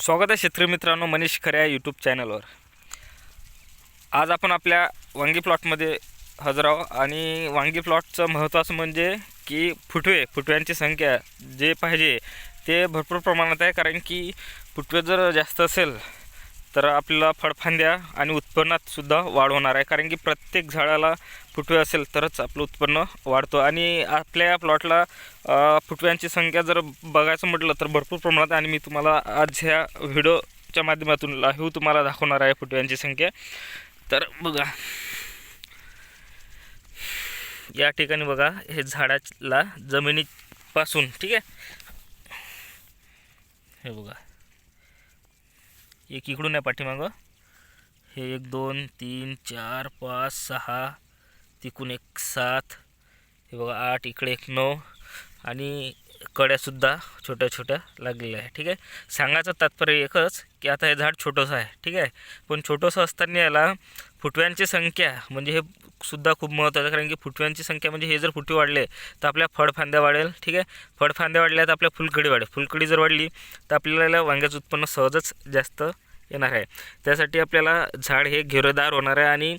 स्वागत आहे शेतकरी मित्रांनो मनीष खरे या यूट्यूब चॅनलवर आज आपण आपल्या वांगी प्लॉटमध्ये हजर आहोत आणि वांगी प्लॉटचं महत्त्वाचं म्हणजे की फुटवे फुटव्यांची संख्या जे पाहिजे ते भरपूर प्रमाणात आहे कारण की फुटवे जर जास्त असेल तर आपल्याला फळफांद्या आणि उत्पन्नात सुद्धा वाढ होणार आहे. कारण की प्रत्येक झाडाला फुटवे असेल तरच आपलं उत्पन्न वाढतो. आणि आपल्या या प्लॉटला फुटव्यांची संख्या जर बघायचं म्हटलं तर भरपूर प्रमाणात आणि मी तुम्हाला आज ह्या व्हिडिओच्या माध्यमातून लाईव्ह तुम्हाला दाखवणार आहे फुटव्यांची संख्या. तर बघा या ठिकाणी बघा हे झाडाला जमिनीपासून ठीक आहे? हे बघा. एक इकडून आहे पाठीमागं. हे एक दोन तीन चार पाच सहा तिकून एक सात. हे बघा आठ इकडे एक नऊ. आणि कड्यासुद्धा छोट्या छोट्या लागलेल्या आहे ठीक आहे? सांगायचं तात्पर्य एकच की आता हे झाड छोटंसं आहे. ठीक आहे? पण छोटंसं असताना याला फुटव्यांची संख्या म्हणजे हे सुद्धा खूप महत्त्वाचं आहे. कारण की फुटव्यांची संख्या म्हणजे हे जर फुटवे वाढले तर आपल्या फळफांद्या वाढेल. ठीक आहे? फळफांद्या वाढल्या तर आपल्या फुलकडी वाढेल. फुलकडी जर वाढली तर आपल्याला वांग्याचं उत्पन्न सहजच जास्त येणार आहे. त्यासाठी आपल्याला झाड हे घेरदार होणार आहे आणि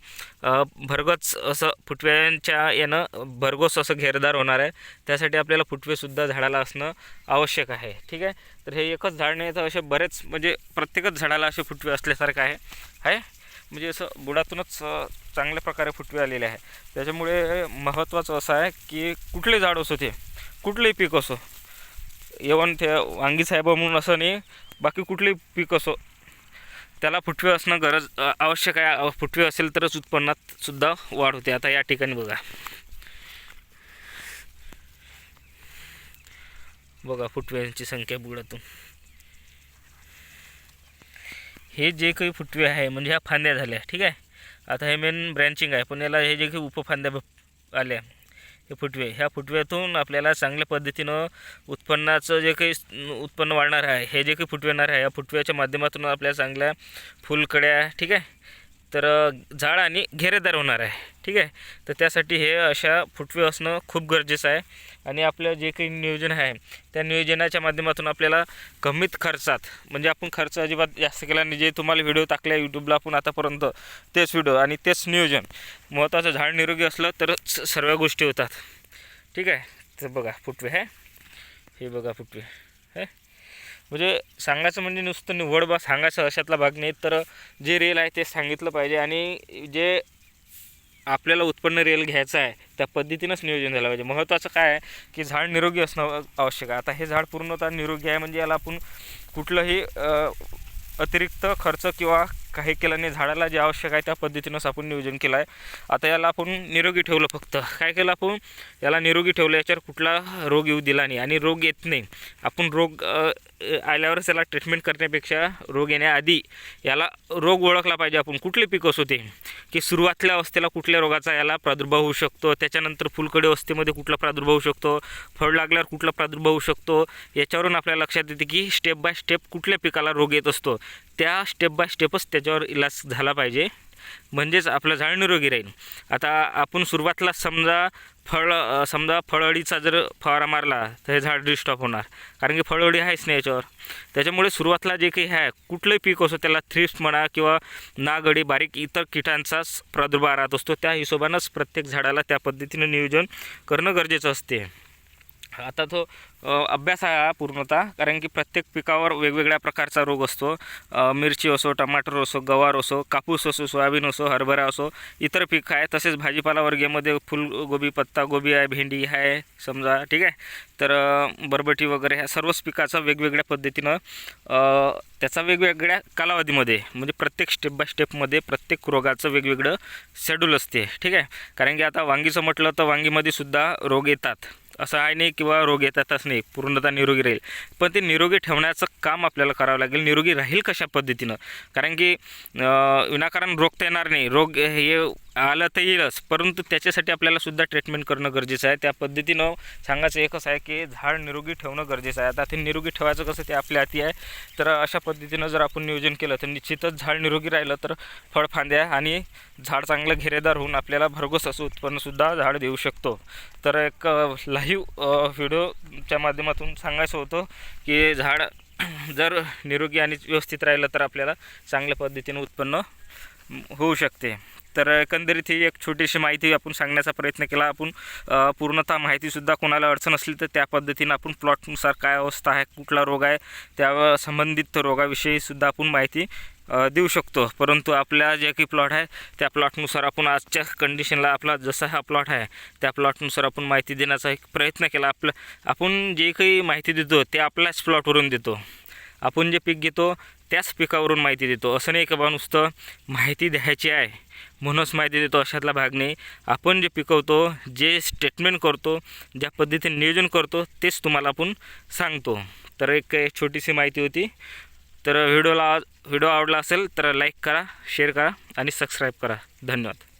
भरगच असं फुटव्यांच्या येणं भरघोस असं घेरदार होणार आहे. त्यासाठी आपल्याला फुटवेसुद्धा झाडाला असणं आवश्यक आहे. ठीक आहे? तर हे एकच झाड नाही तर असे बरेच म्हणजे प्रत्येकच झाडाला असे फुटवे असल्यासारखं आहे. आहे? म्हणजे असं बुडातूनच चांगल्या प्रकारे फुटवे आलेले आहे. त्याच्यामुळे महत्त्वाचं असं आहे की कुठले झाड असो ते कुठलंही पीक असो येवन ते वांगी साहेब म्हणून असं नाही बाकी कुठलंही पीक असो त्याला फुटवे असणं गरज आवश्यक आहे. फुटवे असेल तरच उत्पन्नात सुद्धा वाढ होते. आता या ठिकाणी बघा. बघा फुटव्यांची संख्या बुडातून. हे जे काही फुटवे आहे म्हणजे ह्या फांद्या झाल्या ठीक आहे? आता हे मेन ब्रँचिंग आहे पण याला हे जे काही उपफांद्या आल्या हे फुटवे. ह्या फुटव्यातून आपल्याला चांगल्या पद्धतीनं उत्पन्नाचं जे काही उत्पन्न वाढणार आहे हे जे काही फुटवेणार आहे या फुटव्याच्या माध्यमातून आपल्याला चांगल्या फुलकड्या ठीक आहे तर झाड आणि घेरेदार होणार आहे. ठीक आहे? तर त्यासाठी हे अशा फुटवे असणं खूप गरजेचं आहे. आणि आपलं जे काही नियोजन आहे त्या नियोजनाच्या माध्यमातून आपल्याला कमीत खर्चात म्हणजे आपण खर्च अजिबात जास्त केला नाही. जे तुम्हाला व्हिडिओ टाकल्या यूट्यूबला आपण आतापर्यंत तेच व्हिडिओ आणि तेच नियोजन. महत्त्वाचं झाड निरोगी असलं तरच सर्व गोष्टी होतात. ठीक आहे? तर बघा फुटवे आहे हे बघा फुटवे. म्हणजे सांगायचं म्हणजे नुसतं निवड बा सांगायचं अशातला भाग नाही तर जे रेल आहे ते सांगितलं पाहिजे आणि जे आपल्याला उत्पन्न रेल घ्यायचं आहे त्या पद्धतीनंच नियोजन झालं पाहिजे. महत्त्वाचं काय आहे की झाड निरोगी असणं आवश्यक आहे. आता हे झाड पूर्णतः निरोगी आहे म्हणजे याला आपण कुठलंही अतिरिक्त खर्च किंवा काही केलं नाही. झाडाला जे आवश्यक आहे त्या पद्धतीनंच आपण नियोजन केलं आहे. आता याला आपण निरोगी ठेवलं फक्त. काय केलं आपण? याला निरोगी ठेवलं. याच्यावर कुठला रोग येऊ दिला नाही आणि रोग येत नाही. आपण रोग आल्यावरच याला ट्रीटमेंट करण्यापेक्षा रोग येण्याआधी याला रोग ओळखला पाहिजे आपण. कुठले पीक असू ते. की सुरुवातल्या अवस्थेला कुठल्या रोगाचा याला प्रादुर्भाव होऊ शकतो. त्याच्यानंतर फुलकडे अवस्थेमध्ये कुठला प्रादुर्भाव होऊ शकतो. फळ लागल्यावर कुठला प्रादुर्भाव होऊ शकतो. याच्यावरून आपल्याला लक्षात येते की स्टेप बाय स्टेप कुठल्या पिकाला रोग येत असतो. त्या स्टेप बाय स्टेपच त्याच्यावर इलाज झाला पाहिजे. म्हणजेच आपलं झाड निरोगी राहील. आता आपण सुरुवातला समजा फळ समजा फळअळीचा जर फवारा मारला तर हे झाड डिस्टॉप होणार. कारण की फळअळी आहेच नाही याच्यावर. त्याच्यामुळे सुरुवातला जे काही आहे कुठलंही पीक असो त्याला थ्रिप्स म्हणा किंवा नागडी बारीक इतर किटांचाच प्रादुर्भाव राहत असतो त्या हिशोबानंच प्रत्येक झाडाला त्या पद्धतीनं नियोजन करणं गरजेचं असते. आता तो अभ्यास आहे हा पूर्णतः कारण की प्रत्येक पिकावर वेगवेगळ्या प्रकारचा रोग असतो. मिरची असो टमाटर असो गवार असो कापूस असो सोयाबीन असो हरभरा असो इतर पीक आहे. तसेच भाजीपाला वर्गामध्ये फुलगोबी पत्तागोबी आहे भेंडी आहे समजा ठीक आहे? तर बरबटी वगैरे ह्या सर्वच पिकाचं वेगवेगळ्या पद्धतीनं त्याचा वेगवेगळ्या कालावधीमध्ये म्हणजे प्रत्येक स्टेप बाय स्टेपमध्ये प्रत्येक रोगाचं वेगवेगळं शेड्यूल असते ठीक आहे? कारण की आता वांगीचं म्हटलं तर वांगीमध्ये सुद्धा रोग येतात. असं आहे नाही किंवा रोग येतातच नाही पूर्णतः निरोगी राहील. पण ते निरोगी ठेवण्याचं काम आपल्याला करावं लागेल. निरोगी राहील कशा पद्धतीनं? कारण की विनाकारण रोग तर येणार नाही. रोग हे आलं तर येईलच. परंतु त्याच्यासाठी आपल्याला सुद्धा ट्रीटमेंट करणं गरजेचं आहे. त्या पद्धतीनं सांगायचं एकच आहे की झाड निरोगी ठेवणं गरजेचं आहे. आता ते निरोगी ठेवायचं कसं ते आपल्या हाती आहे. तर अशा पद्धतीनं जर आपण नियोजन केलं तर निश्चितच झाड निरोगी राहिलं तर फळफांद्या आणि झाड चांगलं घेरेदार होऊन आपल्याला भरघोस असं उत्पन्नसुद्धा झाड देऊ शकतो. तर एक लाईव्ह व्हिडिओच्या माध्यमातून सांगायचं होतं की झाड जर निरोगी आणि व्यवस्थित राहिलं तर आपल्याला चांगल्या पद्धतीनं उत्पन्न होऊ शकते. तर एकंदरीत ही एक छोटीशी माहिती आपण सांगण्याचा प्रयत्न केला. आपण पूर्णतः माहितीसुद्धा कोणाला अडचण असली तर त्या पद्धतीनं आपण प्लॉटनुसार काय अवस्था आहे कुठला रोग आहे त्या संबंधित रोगाविषयीसुद्धा आपण माहिती देऊ शकतो. परंतु आपल्या जे काही प्लॉट आहे त्या प्लॉटनुसार आपण आजच्या कंडिशनला आपला जसा हा प्लॉट आहे त्या प्लॉटनुसार आपण माहिती देण्याचा एक प्रयत्न केला. आपलं आपण जे काही माहिती देतो ते आपल्याच प्लॉटवरून देतो. आपण जे पीक घेतो त्याच पिकावरून माहिती देतो. असं नाही का बा नुसतं माहिती द्यायची आहे म्हणूनच माहिती देतो अशातला भाग नाही. आपण जे पिकवतो जे स्टेटमेंट करतो ज्या पद्धतीने नियोजन करतो तेच तुम्हाला आपण सांगतो. तर एक छोटीशी माहिती होती. तर व्हिडिओला व्हिडिओ आवडला असेल तर लाईक करा शेअर करा आणि सबस्क्राईब करा. धन्यवाद.